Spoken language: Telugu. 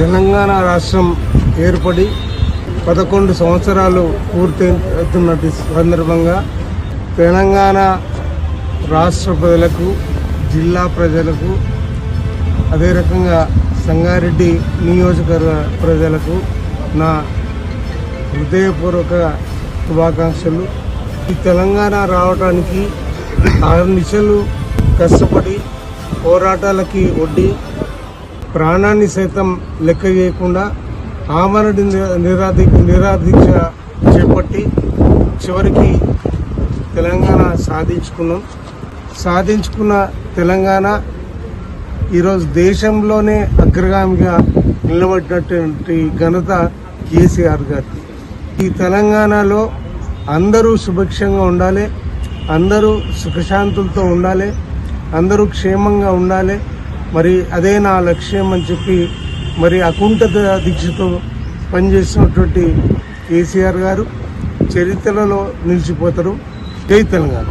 తెలంగాణ రాష్ట్రం ఏర్పడి పదకొండు సంవత్సరాలు పూర్తవుతున్న సందర్భంగా తెలంగాణ రాష్ట్ర ప్రజలకు జిల్లా ప్రజలకు అదే రకంగా సంగారెడ్డి నియోజకవర్గ ప్రజలకు నా హృదయపూర్వక శుభాకాంక్షలు. ఈ తెలంగాణ రావడానికి ఆరు నిశలు కష్టపడి పోరాటాలకి ఒడ్డి ప్రాణాన్ని సైతం లెక్క చేయకుండా ఆమరణ నిరాధి నిరాధీక్ష చేపట్టి చివరికి తెలంగాణ సాధించుకున్నాం. సాధించుకున్న తెలంగాణ ఈరోజు దేశంలోనే అగ్రగామిగా నిలబడినటువంటి ఘనత కేసీఆర్ గారికి ఈ తెలంగాణలో అందరూ సుభిక్షంగా ఉండాలి అందరూ సుఖశాంతులతో ఉండాలి అందరూ క్షేమంగా ఉండాలి మరి అదే నా లక్ష్యం అని చెప్పి మరి అకుంఠ దీక్షతో పనిచేసినటువంటి కేసీఆర్ గారు చరిత్రలో నిలిచిపోతారు. జై తెలంగాణ.